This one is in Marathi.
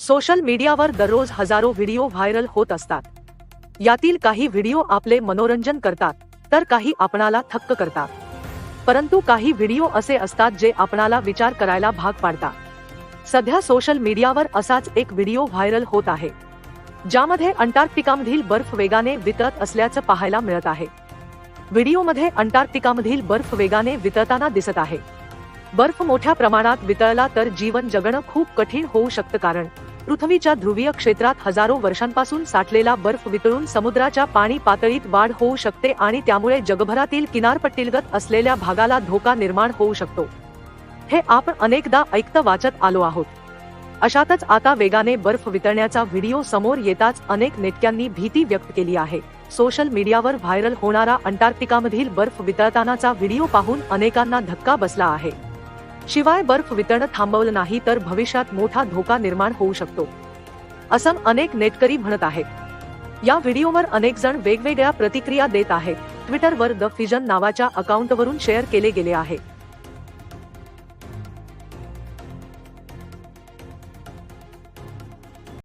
सोशल मीडियावर दररोज हजारो व्हिडिओ व्हायरल होत असतात. यातील काही व्हिडिओ आपले मनोरंजन करतात तर काही आपणाला थक्क करतात. परंतु काही व्हिडिओ असे असतात जे आपणाला विचार करायला भाग पाडतात. सध्या सोशल मीडियावर असाच एक व्हिडिओ व्हायरल होत आहे. ज्यामध्ये अंटार्क्टिकामधील बर्फ वेगाने वितळत असल्याचं पाहायला मिळत आहे. व्हिडिओमध्ये अंटार्क्टिकामधील बर्फ वेगाने वितळताना दिसत आहे. बर्फ मोठ्या प्रमाणात वितळला तर जीवन जगणं खूप कठीण होऊ शकतं कारण पृथ्वीच्या ध्रुवीय क्षेत्रात हजारो वर्षांपासून साठलेला बर्फ वितळून समुद्राच्या पाणी पातळीत वाढ होऊ शकते आणि त्यामुळे जगभरातील किनारपट्टीलगत असलेल्या भागाला धोका निर्माण होऊ शकतो. हे आपण अनेकदा ऐकत वाचत आलो आहोत. अशातच आता वेगाने बर्फ वितळण्याचा व्हिडिओ समोर येताच अनेक नेटक्यांनी भीती व्यक्त केली आहे. सोशल मीडियावर व्हायरल होणारा अंटार्क्टिकामधील बर्फ वितळतानाचा व्हिडिओ पाहून अनेकांना धक्का बसला आहे. शिवाय बर्फ वितळणं थांबवलं नाही तर भविष्यात मोठा धोका निर्माण होऊ शकतो. असं अनेक नेटकरी म्हणत आहेत या व्हिडिओवर अनेक जण वेगवेगळ्या प्रतिक्रिया देत आहेत ट्विटरवर द फिजन नावाच्या अकाउंटवरून शेअर केले गेले आहे.